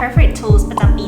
favorite tools ประจำปี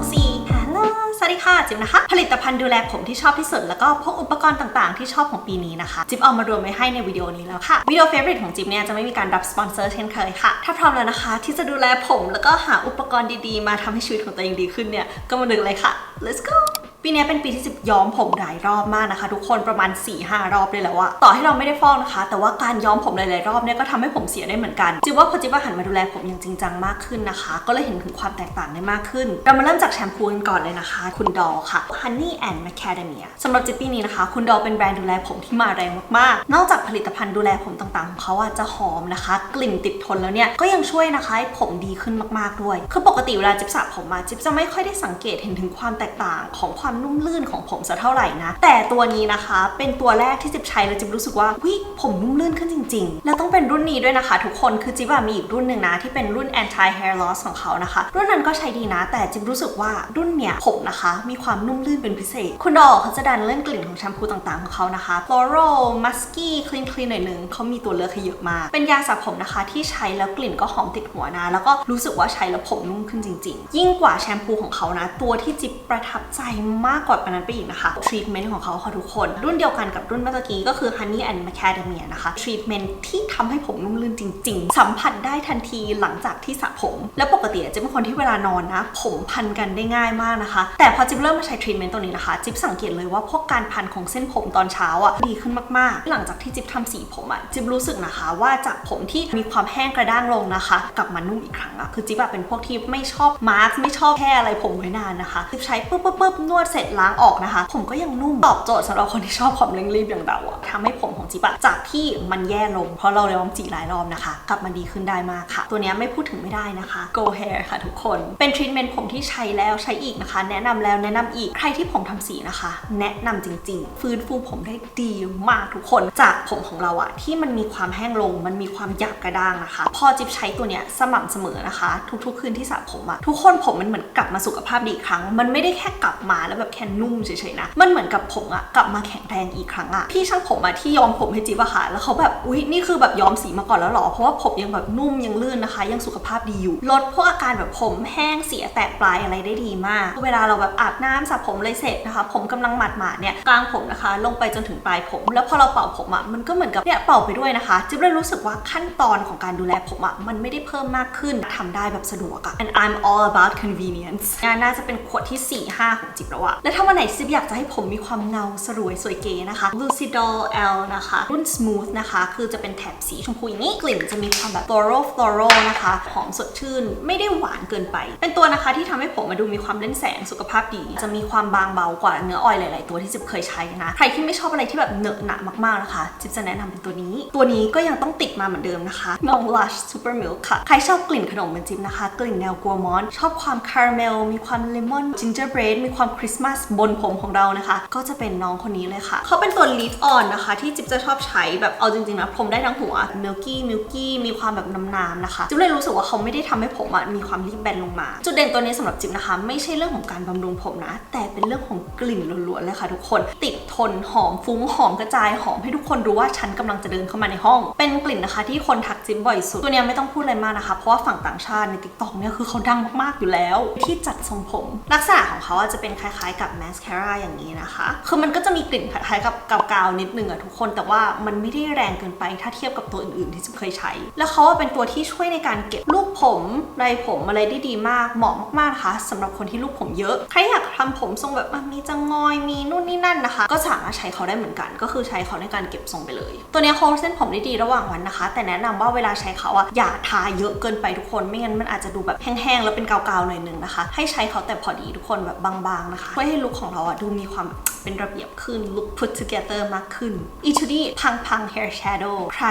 2024 ฮัลโหล สวัสดีค่ะ จิมนะคะ ผลิตภัณฑ์ดูแลผมที่ชอบที่สุด แล้วก็พวกอุปกรณ์ต่างๆ ที่ชอบของปีนี้นะคะ จิมเอามารวมไว้ให้ในวิดีโอนี้แล้วค่ะ วิดีโอ favorite ของจิมเนี่ยจะไม่มีการรับสปอนเซอร์เช่นเคยค่ะ ถ้าพร้อมแล้วนะคะ ที่จะดูแลผมแล้วก็หาอุปกรณ์ดีๆ มาทำให้ชีวิตของตัวเองดีขึ้นเนี่ย ก็มาดึงเลยค่ะ let's go ปีนี้เป็นปีที่10ย้อมผมหลายรอบมากนะคะ ทุกคนประมาณ4-5รอบเลยแล้วอะต่อให้เราไม่ได้ฟอกนะคะ แต่ว่าการย้อมผมหลายๆรอบเนี่ยก็ทำให้ผมเสียได้เหมือนกันจิบว่าพอจิบว่าหันมาดูแลผมอย่างจริงจังมากขึ้นนะคะ ก็เลยเห็นถึงความแตกต่างได้มากขึ้น เรามาเริ่มจากแชมพูกันก่อนเลยนะคะ คุณดอค่ะ Honey and Macadamia สำหรับจิบปีนี้นะคะ คุณดอเป็นแบรนด์ดูแลผมที่มาแรงมากๆ นอกจากผลิตภัณฑ์ดูแลผมต่างๆของเขาอะจะหอมนะคะ กลิ่นติดทนแล้วเนี่ยก็ยังช่วยนะคะให้ผมดีขึ้นมากๆด้วยคือปกติเวลาจิบสระผมมาจิบจะไม่ค่อยได้สังเกตเห็นถึงความแตกต่างของความนุ่มลื่นของผมสักเท่าไหร่นะ แต่ตัวนี้นะคะ เป็นตัวแรกที่จิบใช้แล้วจิบรู้สึกว่าวิผมนุ่มลื่นขึ้นจริง ๆ แล้วต้องเป็นรุ่นนี้ด้วยนะคะ ทุกคนคือจิบมีอีกรุ่นหนึ่งนะที่เป็นรุ่น anti hair loss ของเขานะคะ รุ่นนั้นก็ใช้ดีนะ แต่จิบรู้สึกว่ารุ่นเนี้ยผมนะคะ มีความนุ่มลื่นเป็นพิเศษ คุณดอกเขาจะดันเรื่องกลิ่นของแชมพูต่างๆของเขานะคะ floral musky clean clean หน่อยนึงเขามีตัวเลือกให้เยอะมาก เป็นยาสระผมนะคะ ที่ใช้แล้วกลิ่นก็หอมติดหัวนะ แล้วก็รู้สึกว่าใช้แล้วผมนุ่มขึ้นจริง ๆ ยิ่งกว่าแชมพูของเขานะ ตัวที่จิบประทับใจมากกว่านั้นไปอีกนะคะทรีทเมนต์ของเขาค่ะทุกคน รุ่นเดียวกันกับรุ่นเมื่อกี้ก็คือ Honey and Macadamia นะคะทรีทเมนต์ที่ทำให้ผมนุ่มลื่นจริง ๆ สัมผัสได้ทันทีหลังจากที่สระผม แล้วปกติจิ๊บเป็นคนที่เวลานอนนะ ผมพันกันได้ง่ายมากนะคะ แต่พอจิ๊บเริ่มมาใช้ทรีทเมนต์ตัวนี้นะคะ จิ๊บสังเกตเลยว่าพวกการพันของเส้นผมตอนเช้าอะดีขึ้นมากๆ หลังจากที่จิ๊บทำสีผมอะจิ๊บรู้สึกนะคะ ว่าจากผมที่มีความแห้งกระด้างลงนะคะ กลับมานุ่มอีกครั้งอะคือจิ๊บอะเป็นพวกที่ไม่ชอบมาร์กไม่ชอบแค่อะไรผมไว้นานนะคะจิ๊บใช้ปุ๊บปุ๊บปุ๊บนวดเสร็จล้างออกนะคะ ผมก็ยังนุ่มตอบโจทย์สำหรับคนที่ชอบความเร่งรีบอย่างเราอะทำให้ผมของจิ๊บอะจากที่มันแย่ลง เพราะเราย้อมสีหลายรอบนะคะ กลับมาดีขึ้นได้มากค่ะ ตัวนี้ไม่พูดถึงไม่ได้นะคะ Go Hair ค่ะทุกคน เป็นทรีทเมนต์ผมที่ใช้แล้วใช้อีกนะคะ แนะนำแล้วแนะนำอีกใครที่ผมทำสีนะคะ แนะนำจริง ๆ ฟื้นฟูผมได้ดีมากทุกคน จากผมของเราอะที่มันมีความแห้งลง มันมีความหยาบกระด้างนะคะ พอจิ๊บใช้ตัวเนี้ยสม่ำเสมอนะคะ ทุกๆคืนที่สระผมอะทุกคนผมมันเหมือนกลับมาสุขภาพดีอีกครั้ง มันไม่ได้แค่กลับมาแล้วแบบแค่นุ่มเฉยๆนะมันเหมือนกับผมอะกลับมาแข็งแรงอีกครั้งอะพี่ช่างผมอะที่ย้อมผมให้จิ๊บอะค่ะ แล้วเขาแบบอุ๊ยนี่คือแบบย้อมสีมาก่อนแล้วหรอเพราะว่าผมยังแบบนุ่มยังลื่นนะคะ ยังสุขภาพดีอยู่ ลดพวกอาการแบบผมแห้งเสียแตกปลายอะไรได้ดีมาก เวลาเราแบบอาบน้ำสระผมเลยเสร็จนะคะ ผมกำลังหมาดหมาดเนี่ยกลางผมนะคะ ลงไปจนถึงปลายผม แล้วพอเราเป่าผมอะมันก็เหมือนกับเนี่ยเป่าไปด้วยนะคะจิ๊บเลยรู้สึกว่าขั้นตอนของการดูแลผมอะมันไม่ได้เพิ่มมากขึ้นทำได้แบบสะดวกอะ and I'm all about convenience งานน่าจะเป็นขวดที่4 5ของจิ๊บแล้วอะแล้วถ้าวันไหนจิ๊บอยากจะให้ผมมีความเงาสรวยสวยเก๋นะคะ Lucidol L นะคะ รุ่น smooth นะคะ คือจะเป็นแถบสีชมพูอย่างนี้ กลิ่นจะมีความแบบ floral floral นะคะ หอมสดชื่น ไม่ได้หวานเกินไป เป็นตัวนะคะที่ทำให้ผมมาดูมีความเล่นแสงสุขภาพดี จะมีความบางเบากว่าเนื้อออยหลาย ๆ ตัวที่จิ๊บเคยใช้นะ ใครที่ไม่ชอบอะไรที่แบบเหนอะหนะมาก ๆ นะคะจิ๊บจะแนะนำเป็นตัวนี้ ตัวนี้ก็ยังต้องติดมาเหมือนเดิมนะคะน้อง Lush Super Milk ค่ะ ใครชอบกลิ่นขนมเหมือนจิ๊บนะคะ กลิ่นแนวกัวมอน ชอบความคาราเมล มีความเลมอนจิงเจอร์เบรดมีความคริสต์มาสบนผมของเรานะคะ ก็จะเป็นน้องคนนี้เลยค่ะ เขาเป็นตัว lead on นะคะ ที่จิ๊บจะชอบใช้แบบเอาจริงๆนะผมได้ทั้งหัว milky milky มีความแบบน้ำๆนะคะ จิ๊บเลยรู้สึกว่าเขาไม่ได้ทำให้ผมอะมีความรีบแบนลงมา จุดเด่นตัวนี้สำหรับจิ๊บนะคะ ไม่ใช่เรื่องของการบำรุงผมนะ แต่เป็นเรื่องของกลิ่นล้วนๆเลยค่ะทุกคน ติดทนหอมฟุ้งหอมกระจายหอมให้ทุกคนรู้ว่าฉันกำลังจะเดินเข้ามาในห้อง เป็นกลิ่นนะคะ ที่คนทักจิ๊บบ่อยสุดตัวนี้ไม่ต้องพูดอะไรมากนะคะเพราะว่าฝั่งต่างชาติในติ๊กต็อกเนี่ยคือเขาดังมากๆอยู่แล้ว ที่จัดทรงผม ลักษณะของเขาจะเป็นคล้ายๆกับแมสคาร่าอย่างนี้นะคะ คือมันก็จะมีกลิ่นคล้ายๆกับกาวๆนิดนึงอะทุกคน แต่ว่ามันไม่ได้แรงเกินไปถ้าเทียบกับตัวอื่นๆที่จิ๊บเคยใช้ แล้วเขาเป็นตัวที่ช่วยในการเก็บลูกผมไรผมอะไรได้ดีมากเหมาะมากๆนะคะสำหรับคนที่ลูกผมเยอะ ใครอยากทำผมทรงแบบมีจะงอยมีนู่นนี่นั่นนะคะ ก็สามารถใช้เขาได้เหมือนกัน ก็คือใช้เขาในการเก็บทรงไปเลย ตัวนี้โค้งเส้นผมได้ดีระหว่างวันนะคะ แต่แนะนำว่าเวลาใช้เขาอะอย่าทาเยอะเกินไปทุกคน ไม่งั้นมันอาจจะดูแบบแห้งๆแล้วเป็นกาวๆหน่อยนึงนะคะ ให้ใช้เขาแต่พอดีทุกคนแบบบางๆนะคะเพื่อให้ลุคของเราอะดูมีความ เป็นระเบียบขึ้น look put together มากขึ้นอีทูดี้พังพัง hair shadow ใคร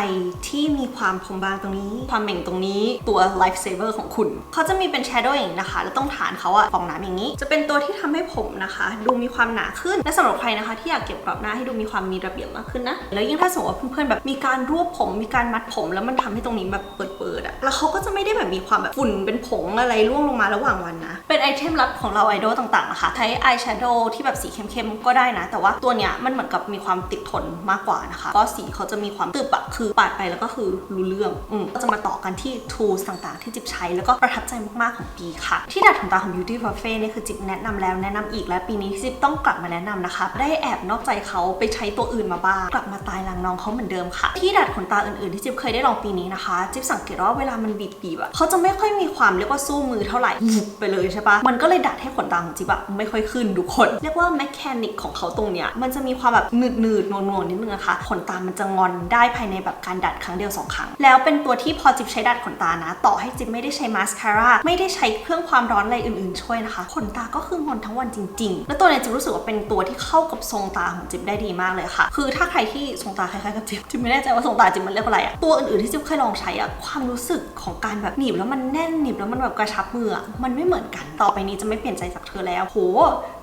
ที่มีความผมบางตรงนี้ ความเหม่งตรงนี้ตัว life saver ของคุณ เขาจะมีเป็น shadow อย่างนี้นะคะ แล้วต้องฐานเขาอะฟองน้ำอย่างนี้ จะเป็นตัวที่ทำให้ผมนะคะ ดูมีความหนาขึ้น และสำหรับใครนะคะ ที่อยากเก็บกรอบหน้าให้ดูมีความมีระเบียบมากขึ้นนะ แล้วยิ่งถ้าสมมติว่าเพื่อนๆแบบมีการรวบผม มีการมัดผม แล้วมันทำให้ตรงนี้แบบเปิดๆอะแล้วเขาก็จะไม่ได้แบบมีความแบบฝุ่นเป็นผงอะไรร่วงลงมาระหว่างวันนะ เป็นไอเทมลับของเราไอดอลต่างๆนะคะใช้อายแชโดว์ที่แบบสีเข้มๆก็ได้ได้นะ แต่ว่าตัวเนี้ยมันเหมือนกับมีความติดทนมากกว่านะคะก็สีเขาจะมีความตึบอะคือปาดไปแล้วก็คือรู้เรื่องอืมก็จะมาต่อกันที่ tools ต่างๆ ที่จิ๊บใช้แล้วก็ประทับใจมากๆของปีค่ะ ที่ดัดขนตาของ Beauty Cafe เนี่ยคือจิ๊บแนะนำแล้วแนะนำอีกและปีนี้จิ๊บต้องกลับมาแนะนำนะคะได้แอบนอกใจเขาไปใช้ตัวอื่นมาบ้างกลับมาตายหลังน้องเขาเหมือนเดิมค่ะ ที่ดัดขนตาอื่นๆที่จิ๊บเคยได้ลองปีนี้นะคะจิ๊บสังเกตว่าเวลามันบีบๆอะเขาจะไม่ค่อยมีความเรียกว่าสู้มือเท่าไหร่ไปเลยใช่ปะมันก็เลยดัดให้ขนตาของจิ๊บอะไม่ค่อยขึ้นทุกคน เรียกว่าแมคานิกของเขาตรงเนี้ยมันจะมีความแบบหนืดหนืดๆนวลนิดนึงนะคะขนตามันจะงอนได้ภายในแบบการดัดครั้งเดียวสองครั้ง แล้วเป็นตัวที่พอจิ๊บใช้ดัดขนตานะ ต่อให้จิ๊บไม่ได้ใช้มาสคาร่าไม่ได้ใช้เครื่องความร้อนอะไรอื่นๆช่วยนะคะ ขนตาก็คืองอนทั้งวันจริง ๆ แล้วตัวเนี้ยจิ๊บรู้สึกว่าเป็นตัวที่เข้ากับทรงตาของจิ๊บได้ดีมากเลยค่ะ คือถ้าใครที่ทรงตาคล้ายๆกับจิ๊บจิ๊บไม่แน่ใจว่าทรงตาจิ๊บมันเรียกว่าอะไรอะตัวอื่นๆที่จิ๊บเคยลองใช้อะความรู้สึกของการแบบหนีบแล้วมันแน่นหนีบแล้วมันแบบกระชับมือมันไม่เหมือนกันต่อไปนี้จะไม่เปลี่ยนใจจากเธอแล้วโห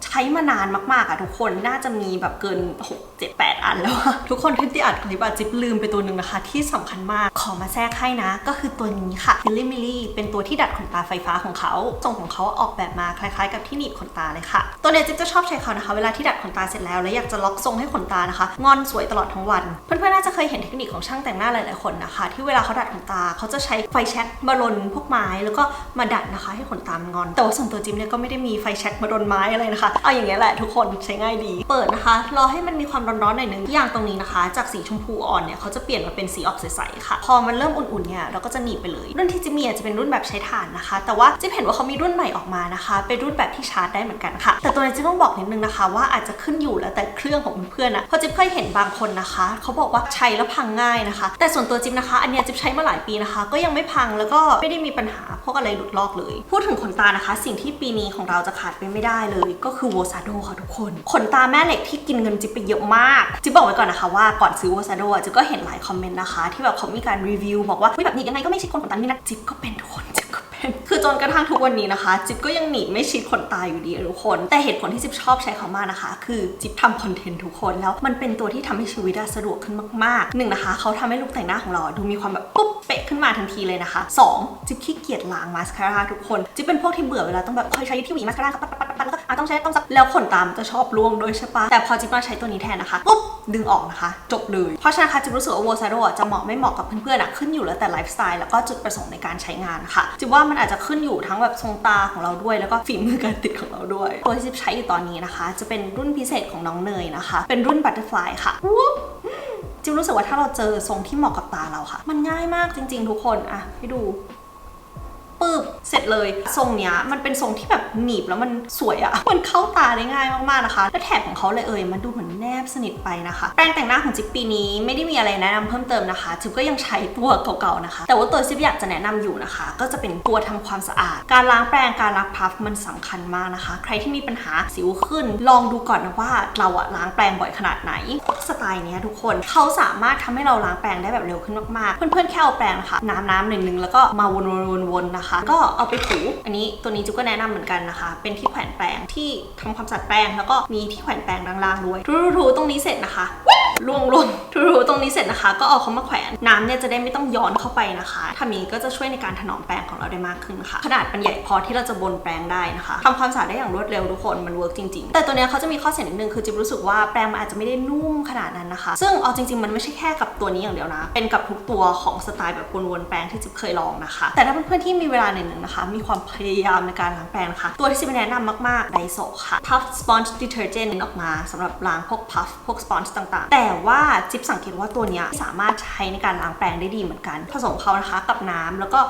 ใช้มานานมากๆอะทุกคนน่าจะมีแบบเกิน 6 7 8 อันแล้ว ทุกคนที่ที่อัดคลิปอะจิ๊บลืมไปตัวหนึ่งนะคะ ที่สำคัญมากขอมาแทรกให้นะ ก็คือตัวนี้ค่ะ f i l l y m i l l y เป็นตัวที่ดัดขนตาไฟฟ้าของเขาทรงของเขาออกแบบมาคล้ายๆ กับที่หนีบขนตาเลยค่ะ ตัวเนี้ยจิ๊บจะชอบใช้เขานะคะ เวลาที่ดัดขนตาเสร็จแล้วแล้วอยากจะล็อกทรงให้ขนตานะคะ งอนสวยตลอดทั้งวัน เพื่อนๆน่าจะเคยเห็นเทคนิคของช่างแต่งหน้าหลายๆคนนะคะ ที่เวลาเขาดัดขนตาเขาจะใช้ไฟแช็กมาลนพวกไม้แล้วก็มาดัดนะคะ ให้ขนตามงอน แต่ว่าส่วนตัวจิ๊บเนี่ยก็ไม่ได้มีไฟแช็กมาลนไม้อะไรนะคะเอาอย่างเงี้ยแหละทุกคนใช้ง่ายดีเปิดนะคะ รอให้มันมีความร้อนๆหน่อยนึงอย่างตรงนี้นะคะ จากสีชมพูอ่อนเนี่ยเขาจะเปลี่ยนมาเป็นสีออกใสๆค่ะ พอมันเริ่มอุ่นๆเนี่ยเราก็จะหนีบไปเลย รุ่นที่จิ๊บมีอ่จะเป็นรุ่นแบบใช้ถ่านนะคะ แต่ว่าจิ๊บเห็นว่าเขามีรุ่นใหม่ออกมานะคะ เป็นรุ่นแบบที่ชาร์จได้เหมือนกันค่ะ แต่ตัวนี้จิ๊บต้องบอกนิดนึงนะคะ ว่าอาจจะขึ้นอยู่แล้วแต่เครื่องของเพื่อนๆนะเพราะจิ๊บเคยเห็นบางคนนะคะเขาบอกว่าใช้แล้วพังง่ายนะคะ แต่ส่วนตัวจิ๊บนะคะ อันเนี้ยจิ๊บใช้มาหลายปีนะคะ ก็ยังไม่พังแล้วก็ไม่ได้มีปัญหาพวกอะไรหลุดลอกเลย พูดถึงขนตานะคะ สิ่งที่ปีนี้ของเราจะขาดไปไม่ได้เลย ก็คือโวซาโดค่ะทุกคนขนตาแม่เหล็กที่กินเงินจิ๊บไปเยอะมากจิ๊บบอกไว้ก่อนนะคะว่าก่อนซื้อโวซาโดจิ๊บก็เห็นหลายคอมเมนต์นะคะ ที่แบบเขามีการรีวิวบอกว่าเฮ้ยแบบนี้ยังไงก็ไม่ชิดคนขนตานี่นะจิ๊บก็เป็นทุกคนจิ๊บก็เป็น คือจนกระทั่งทุกวันนี้นะคะ จิ๊บก็ยังหนีบไม่ชิดขนตาอยู่ดีทุกคน แต่เหตุผลที่จิ๊บชอบใช้เขามากนะคะ คือจิ๊บทำคอนเทนต์ทุกคนแล้วมันเป็นตัวที่ทำให้ชีวิตสะดวกขึ้นมากๆหนึ่งนะคะเขาทำให้ลุคแต่งหน้าของเราดูมีความแบบปุ๊บเป๊ะขึ้นมาทันทีเลยนะคะสองจิ๊บขี้เกียจล้างมาสคาร่าทุกคนจิ๊บเป็นพวกที่เบื่อเวลาต้องแบบคอยใช้ที่หวีมาสคาร่า อะต้องใช้ต้องซับแล้วขนตามจะชอบร่วงด้วยใช่ปะแต่พอจิ๊บมาใช้ตัวนี้แทนนะคะปุ๊บดึงออกนะคะ จบเลย เพราะฉะนั้นค่ะจิ๊บรู้สึกว่าโวซาโดจะเหมาะไม่เหมาะกับเพื่อนๆอะขึ้นอยู่แล้วแต่ไลฟ์สไตล์แล้วก็จุดประสงค์ในการใช้งานค่ะจิ๊บว่ามันอาจจะขึ้นอยู่ทั้งแบบทรงตาของเราด้วย แล้วก็ฝีมือการติดของเราด้วยตัวที่จิ๊บใช้อยู่ตอนนี้นะคะ จะเป็นรุ่นพิเศษของน้องเนยนะคะ เป็นรุ่นบัตเตอร์ฟลายค่ะจิวรู้สึกว่าถ้าเราเจอทรงที่เหมาะกับตาเราค่ะ มันง่ายมากจริง ๆ ทุกคนอะให้ดู ปึ๊บเสร็จเลยทรงเนี้ยมันเป็นทรงที่แบบหนีบแล้วมันสวยอะมันเข้าตาได้ง่ายมากๆนะคะ และแถบของเขาเลยเอ่ยมันดูเหมือนแนบสนิทไปนะคะ แปรงแต่งหน้าของจิ๊บปีนี้ไม่ได้มีอะไรแนะนำเพิ่มเติมนะคะจิ๊บก็ยังใช้ตัวเก่าๆนะคะ แต่ว่าตัวจิ๊บอยากจะแนะนำอยู่นะคะ ก็จะเป็นตัวทำความสะอาด การล้างแปรงการล้างพัฟมันสำคัญมากนะคะ ใครที่มีปัญหาสิวขึ้น ลองดูก่อนนะว่าเราอะล้างแปรงบ่อยขนาดไหนสไตล์เนี้ยทุกคนเขาสามารถทำให้เราล้างแปรงได้แบบเร็วขึ้นมากๆ เพื่อนๆแค่เอาแปรงนะคะน้ำน้ำหนึ่งนึงแล้วก็มาวนๆๆๆนะคะ ก็เอาไปถูอันนี้ตัวนี้จุก็แนะนำเหมือนกันนะคะ เป็นที่แขวนแปรงที่ทำความสะอาดแปรงแล้วก็มีที่แขวนแปรงล่างๆด้วยทูๆๆตรงนี้เสร็จนะคะ ล่วงลงทูๆตรงนี้เสร็จนะคะ ก็เอาเขามาแขวนน้ำเนี่ยจะได้ไม่ต้องย้อนเข้าไปนะคะทำนี้ก็จะช่วยในการถนอมแปรงของเราได้มากขึ้นค่ะ ขนาดมันใหญ่พอที่เราจะบนแปรงได้นะคะทำความสะอาดได้อย่างรวดเร็วทุกคนมันเวิร์กจริงๆ แต่ตัวเนี้ยเขาจะมีข้อเสียนิดนึงคือจิบรู้สึกว่าแปรงมันอาจจะไม่ได้นุ่มขนาดนั้นนะคะ ซึ่งเอาจริงๆมันไม่ใช่แค่กับตัวนี้อย่างเดียวนะ เป็นกับทุกตัวของสไตล์แบบวนๆแปรงที่จิบเคยลองนะคะ แต่ถ้าเพื่อนๆที่มีเวลาหนึ่งนะคะ มีความพยายามในการล้างแปรงนะคะ ตัวที่จิบแนะนำมากๆไดโซค่ะ Puff Sponge Detergent ออกมาสำหรับล้างพวก puff พวก sponge ต่างๆ แต่ว่าจิ๊บสังเกตว่าตัวนี้สามารถใช้ในการล้างแปรงได้ดีเหมือนกัน ผสมเขานะคะกับน้ำแล้วก็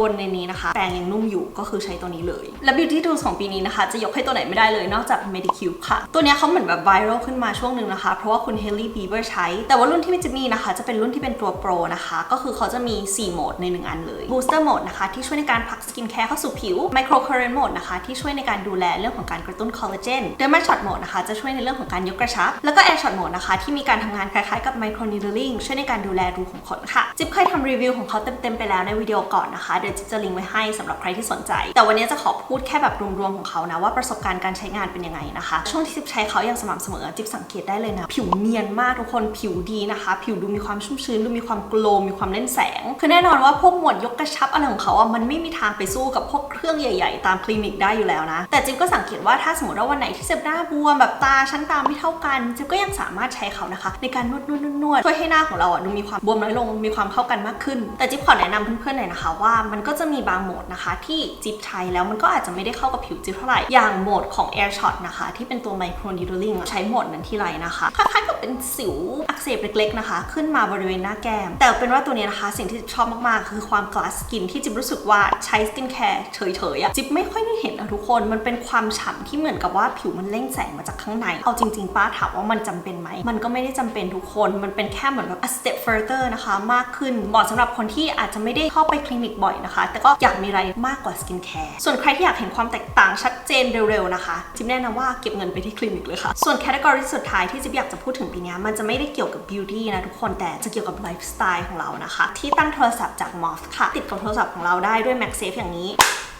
วนๆๆในนี้นะคะ แปรงยังนุ่มอยู่ก็คือใช้ตัวนี้เลย และ Beauty Tools ของปีนี้นะคะ จะยกให้ตัวไหนไม่ได้เลยนอกจาก Medicube ค่ะ ตัวนี้เขาเหมือนแบบไวรัลขึ้นมาช่วงหนึ่งนะคะ เพราะว่าคุณ Haley Bieber ใช้ แต่ว่ารุ่นที่ไมันจะมีนะคะ จะเป็นรุ่นที่เป็นตัว Pro นะคะ ก็คือเขาจะมี 4 โหมดใน 1 อันเลย Booster Mode นะคะที่ช่วยในการผักสกินแคร์เข้าสู่ผิว Micro Current Mode นะคะที่ช่วยในการดูแลเรื่องของการกระตุ้นคอลลาเจน Derma Shot Mode นะคะจะช่วยในเรื่องของการยกกระชับ แล้วก็ Air Shot Mode นะคะที่มีมีการทำงานคล้ายๆกับ micro needling ช่วยในการดูแลรูขุมขนค่ะ จิ๊บเคยทำรีวิวของเขาเต็มๆไปแล้วในวิดีโอก่อนนะคะ เดี๋ยวจิ๊บจะลิงก์ไว้ให้สำหรับใครที่สนใจ แต่วันนี้จะขอพูดแค่แบบรวมๆของเขานะว่าประสบการณ์การใช้งานเป็นยังไงนะคะ ช่วงที่จิ๊บใช้เขาอย่างสม่ำเสมอจิ๊บสังเกตได้เลยนะ ผิวเนียนมากทุกคนผิวดีนะคะ ผิวดูมีความชุ่มชื้นดูมีความโกลว์มีความเล่นแสง คือแน่นอนว่าพวกหมวดยกกระชับอะไรของเขาอะมันไม่มีทางไปสู้กับพวกเครื่องใหญ่ๆ ตามคลินิกได้อยู่แล้วนะ แต่จิ๊บก็สังเกตว่าถ้าสมมติว่าวันไหนที่เจ็บหน้าบวมแบบตาชั้นตาไม่เท่ากันจิ๊บก็ยังสามารถใช้เขานะคะ ในการนวดนวดนวดนวดช่วยให้หน้าของเราอะดูมีความบวมน้อยลงมีความเข้ากันมากขึ้น แต่จิ๊บขอแนะนำเพื่อนๆหน่อยนะคะว่ามันก็จะมีบางโหมดนะคะ ที่จิ๊บใช้แล้วมันก็อาจจะไม่ได้เข้ากับผิวจิ๊บเท่าไหร่ อย่างโหมดของ Air Shot นะคะ ที่เป็นตัว Micro Needling ใช้โหมดนั้นที่ไรนะคะคล้ายๆกับเป็นสิวอักเสบเล็ก ๆนะคะ ขึ้นมาบริเวณหน้าแก้ม แต่เป็นว่าตัวนี้นะคะ สิ่งที่จิ๊บชอบมากๆ คือความ glass skin ที่จิ๊บรู้สึกว่าใช้สกินแคร์เฉยๆอะจิ๊บไม่ค่อยได้เห็นนะทุกคนมันเป็นความฉ่ำที่เหมือนกับว่าผิวมันเล่งแสงมาจากข้างในเอาจริงๆป้าถามว่ามันจำเป็นไหมมันก็ไม่ได้จำเป็นทุกคน มันเป็นแค่เหมือนแบบ a step further นะคะ มากขึ้นเหมาะสำหรับคนที่อาจจะไม่ได้เข้าไปคลินิกบ่อยนะคะ แต่ก็อยากมีอะไรมากกว่าสกินแคร์ส่วนใครที่อยากเห็นความแตกต่างชัดเจนเร็วๆนะคะ จิ๊บแนะนำว่าเก็บเงินไปที่คลินิกเลยค่ะ ส่วนแคตตากรีสุดท้ายที่จิ๊บอยากจะพูดถึงปีนี้มันจะไม่ได้เกี่ยวกับ beauty นะทุกคนแต่จะเกี่ยวกับไลฟ์สไตล์ของเรานะคะ ที่ตั้งโทรศัพท์จาก Moth ค่ะ ติดกับโทรศัพท์ของเราได้ด้วย MagSafe อย่างนี้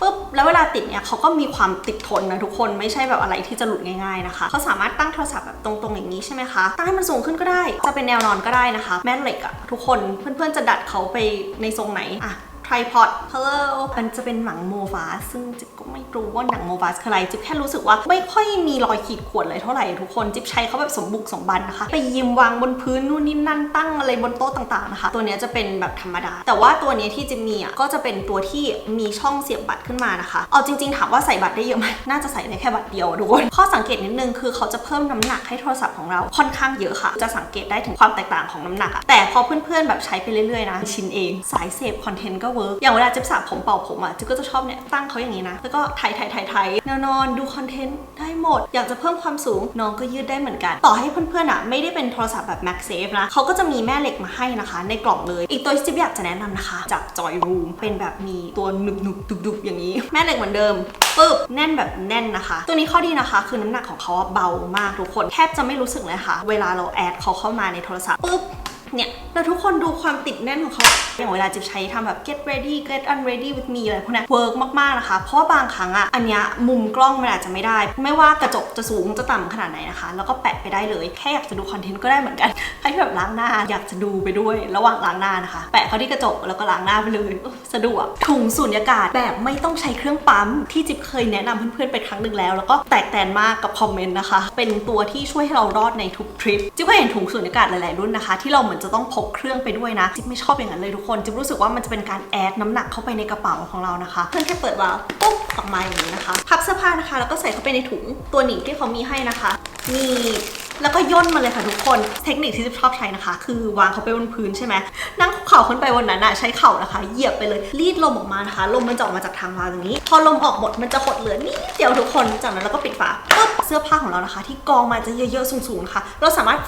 ปุ๊บแล้วเวลาติดเนี่ยเขาก็มีความติดทนนะทุกคนไม่ใช่แบบอะไรที่จะหลุดง่ายๆนะคะเขาสามารถตั้งโทรศัพท์แบบตรงๆอย่างนี้ใช่ไหมคะตั้งให้มันสูงขึ้นก็ได้ จะเป็นแนวนอนก็ได้นะคะ แม่เหล็กอะทุกคนเพื่อนๆจะดัดเขาไปในทรงไหนอะ ไทพอด hello มันจะเป็นหนังโมฟาซึ่งจิ๊บก็ไม่รู้ว่าหนังโมฟาสคืออะไร จิ๊บแค่รู้สึกว่าไม่ค่อยมีรอยขีดข่วนเลยเท่าไหร่ทุกคน จิ๊บใช้เขาแบบสมบุกสมบันนะคะ ไปยิมวางบนพื้นนู่นนี่นั่นตั้งอะไรบนโต๊ะต่างๆนะคะ ตัวนี้จะเป็นแบบธรรมดา แต่ว่าตัวนี้ที่จิ๊บมีอะก็จะเป็นตัวที่มีช่องเสียบบัตรขึ้นมานะคะ เอาจริงๆถามว่าใส่บัตรได้เยอะไหมน่าจะใส่ได้แค่บัตรเดียวทุกคนข้อสังเกตนิดนึงคือเขาจะเพิ่มน้ำหนักให้โทรศัพท์ของเราค่อนข้างเยอะค่ะ จะสังเกตได้ถึงความแตกต่างของน้ำหนักอะแต่พอเพื่อนๆแบบใช้ไปเรื่อยๆนะชินเองสายเสพคอนเทนต์ก็เวิร์กอย่างเวลาจิ๊บสระผมเป่าผมอะจิ๊บก็จะชอบเนี่ยตั้งเขาอย่างนี้นะ แล้วก็ไถ่ไถไถไถแนวนอนดูคอนเทนต์ได้หมด อยากจะเพิ่มความสูงน้องก็ยืดได้เหมือนกัน ต่อให้เพื่อนๆอะไม่ได้เป็นโทรศัพท์แบบ MagSafe นะเขาก็จะมีแม่เหล็กมาให้นะคะ ในกล่องเลย อีกตัวที่จิ๊บอยากจะแนะนำนะคะ จาก Joy Room เป็นแบบมีตัวหนุบหนุบดุบดุบอย่างนี้ แม่เหล็กเหมือนเดิมปึ๊บแน่นแบบแน่นนะคะ ตัวนี้ข้อดีนะคะ คือน้ำหนักของเขาเบามากทุกคนแทบจะไม่รู้สึกเลยค่ะ เวลาเราแอดเขาเข้ามาในโทรศัพท์ปึ๊บ เนี่ย แล้วทุกคนดูความติดแน่นของเขาอย่างเวลาจิ๊บใช้ทำแบบ get ready get unready with me อะไรพวกนี้เวิร์กมากๆนะคะ เพราะว่าบางครั้งอะอันเนี้ยมุมกล้องมันอาจจะไม่ได้ ไม่ว่ากระจกจะสูงจะต่ำขนาดไหนนะคะ แล้วก็แปะไปได้เลย แค่อยากจะดูคอนเทนต์ก็ได้เหมือนกันใครที่แบบล้างหน้า อยากจะดูไปด้วย ระหว่างล้างหน้านะคะ แปะเข้าที่กระจกแล้วก็ล้างหน้าไปเลยสะดวกถุงสูญญากาศแบบไม่ต้องใช้เครื่องปั๊มที่จิ๊บเคยแนะนำเพื่อนๆไปครั้งหนึ่งแล้ว แล้วก็แตกแตนมากกับคอมเมนต์นะคะ เป็นตัวที่ช่วยให้เรารอดในทุกทริปจิ๊บก็เห็นถุงสูญญากาศหลายๆรุ่นนะคะ ที่เราเหมือนจะต้องพกเครื่องไปด้วยนะจิ๊บไม่ชอบอย่างนั้นเลยทุกคนจิ๊บรู้สึกว่ามันจะเป็นการแอดน้ำหนักเข้าไปในกระเป๋าของเรานะคะ เพื่อนแค่เปิดวาล์วปุ๊บออกมาอย่างนี้นะคะ พับเสื้อผ้านะคะ แล้วก็ใส่เข้าไปในถุงตัวหนีบที่เขามีให้นะคะนี่แล้วก็ย่นมาเลยค่ะทุกคน เทคนิคที่จิ๊บชอบใช้นะคะ คือวางเขาไปบนพื้นใช่ไหมนั่งเข่าขึ้นไปบนนั้นอะใช้เข่านะคะ เหยียบไปเลย รีดลมออกมานะคะ ลมมันจะออกมาจากทางวาล์วอย่างนี้ พอลมออกหมดมันจะหดเหลือนิดเดียวทุกคน จากนั้นเราก็ปิดฝาปุ๊บเสื้อผ้าของเรานะคะ ที่กองมาจะเยอะๆสูงๆนะคะ เราสามารถ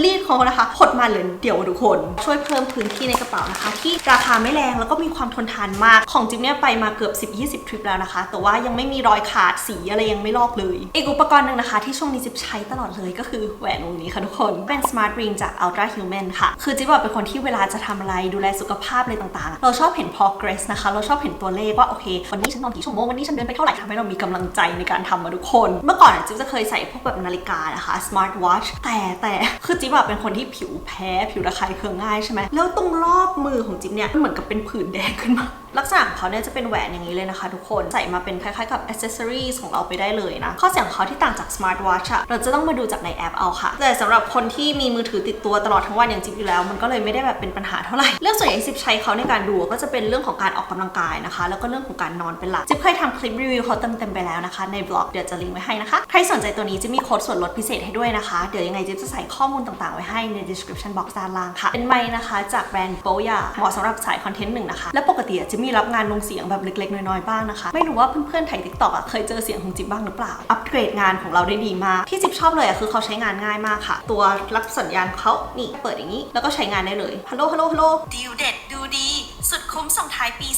รีดเขานะคะหดมาเหลือเดียวทุกคน ช่วยเพิ่มพื้นที่ในกระเป๋านะคะ ที่ราคาไม่แรงแล้วก็มีความทนทานมากของจิ๊บเนี่ยไปมาเกือบ 10-20 ทริปแล้วนะคะ แต่ว่ายังไม่มีรอยขาดสีอะไรยังไม่ลอกเลย อีกอุปกรณ์หนึ่งนะคะ ที่ช่วงนี้จิ๊บใช้ตลอดเลยก็คือแหวนวงนี้ค่ะทุกคนเป็น Smart Ring จาก Ultra Human ค่ะ คือจิ๊บอะเป็นคนที่เวลาจะทำอะไรดูแลสุขภาพอะไรต่างๆ เราชอบเห็น progress นะคะ เราชอบเห็นตัวเลขว่าโอเค วันนี้ฉันนอนกี่ชั่วโมงวันนี้ฉันเดินไปเท่าไหร่ทำให้เรามีกำลังใจในการทำมาทุกคน เมื่อก่อนจิ๊บจะเคยใส่พวกแบบนาฬิกานะคะ smart watch แต่แต่คือจิ๊บอะเป็นคนที่ผิวแพ้ผิวระคายเคืองง่ายใช่ไหมแล้วตรงรอบมือของจิ๊บเนี่ยมันเหมือนกับเป็นผื่นแดงขึ้นมา ลักษณะของเขาเนี่ยจะเป็นแหวนอย่างนี้เลยนะคะ ทุกคนใส่มาเป็นคล้ายๆกับ accessories ของเราไปได้เลยนะ ข้อเสียของเขาที่ต่างจาก smart watch อะเราจะต้องมาดูจากในแอปเอาค่ะ แต่สำหรับคนที่มีมือถือติดตัวตลอดทั้งวันอย่างจิ๊บอยู่แล้ว มันก็เลยไม่ได้แบบเป็นปัญหาเท่าไหร่เรื่องส่วนใหญ่จิ๊บใช้เขาในการดูก็จะเป็นเรื่องของการออกกำลังกายนะคะ แล้วก็เรื่องของการนอนเป็นหลักจิ๊บเคยทำคลิปรีวิวเขาเต็มๆไปแล้วนะคะในบล็อกเดี๋ยวจะลิงก์ไว้ให้นะคะใครสนใจตัวนี้จะมีโค้ดส่วนลดพิเศษให้ด้วยนะคะ เดี๋ยวยังไงจิ๊บจะใส่ข้อมูลต่างๆ ไว้ให้ใน description box ด้านล่างค่ะ เป็นไมค์นะคะ จากแบรนด์โบยาเหมาะสำหรับสายคอนเทนต์หนึ่งนะคะ และปกติจะมีรับงานลงเสียงแบบเล็กๆ น้อยๆ บ้างนะคะ ไม่รู้ว่าเพื่อนๆไทยติ๊กต็อกเคยเจอเสียงของจิ๊บบ้างหรือเปล่า อัปเกรดงานของเราได้ดีมาก ที่จิ๊บชอบเลยคือเขาใช้งานง่ายมากค่ะ ตัวรับสัญญาณเขานี่เปิดอย่างนี้ แล้วก็ใช้งานได้เลยฮัลโหลฮัลโหลฮัลโหลดีเด็ดดูดี สุดคุ้มส่งท้ายปี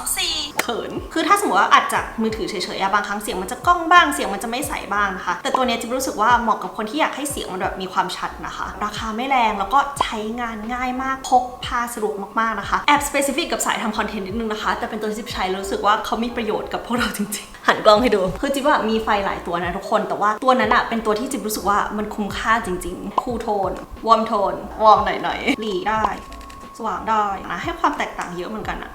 2024 เขิน คือถ้าสมมติว่าอัดจากมือถือเฉยๆอะบางครั้งเสียงมันจะก้องบ้างเสียงมันจะไม่ใสบ้างนะคะ แต่ตัวเนี้ยจิ๊บรู้สึกว่าเหมาะกับคนที่อยากให้เสียงมันแบบมีความชัดนะคะ ราคาไม่แรงแล้วก็ใช้งานง่ายมากพกพาสะดวกมากๆนะคะแอบสเปซิฟิกกับสายทำคอนเทนต์นิดนึงนะคะ แต่เป็นตัวที่จิ๊บใช้รู้สึกว่าเขามีประโยชน์กับพวกเราจริงๆ หันกล้องให้ดูคือจิ๊บว่ามีไฟหลายตัวนะทุกคน แต่ว่าตัวนั้นอะเป็นตัวที่จิ๊บรู้สึกว่ามันคุ้มค่าจริง ๆ คูลโทนวอร์มโทนวอร์มหน่อยๆหลีได้ สว่างได้นะให้ความแตกต่างเยอะเหมือนกันอะ่ะ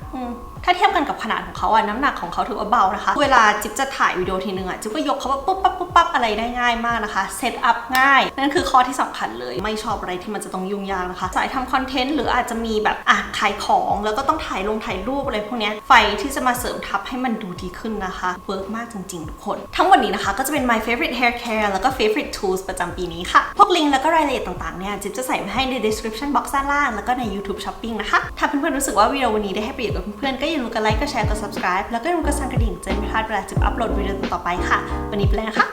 ถ้าเทียบกันกับขนาดของเขาอะน้ำหนักของเขาถือว่าเบานะคะ เวลาจิ๊บจะถ่ายวิดีโอทีนึงอะจิ๊บก็ยกเขาว่าปุ๊บปั๊บปุ๊บปั๊บอะไรได้ง่ายมากนะคะเซตอัพง่ายนั่นคือข้อที่สำคัญเลย ไม่ชอบอะไรที่มันจะต้องยุ่งยากนะคะสายทำคอนเทนต์หรืออาจจะมีแบบอะขายของแล้วก็ต้องถ่ายลงถ่ายรูปอะไรพวกเนี้ยไฟที่จะมาเสริมทับให้มันดูดีขึ้นนะคะเวิร์กมากจริงๆทุกคน ทั้งหมดนี้นะคะก็จะเป็น my favorite hair care แล้วก็ favorite tools ประจำปีนี้ค่ะ พวกลิงก์แล้วก็รายละเอียดต่างๆเนี่ยจิ๊บจะใส่ไว้ให้ใน description box ด้านล่างแล้วก็ใน YouTube Shopping นะคะถ้าเพื่อนๆรู้สึกว่าวิดีโอวันนี้ได้ให้ประโยชน์กับเพื่อนๆก็อย่าลืมกดไลค์ กดแชร์ กด subscribe แล้วก็อย่าลืมกดสั่นกระดิ่งจะได้ไม่พลาดเวลาจิบอัปโหลดวิดีโอต่อไปค่ะ วันนี้ไปแล้วนะคะ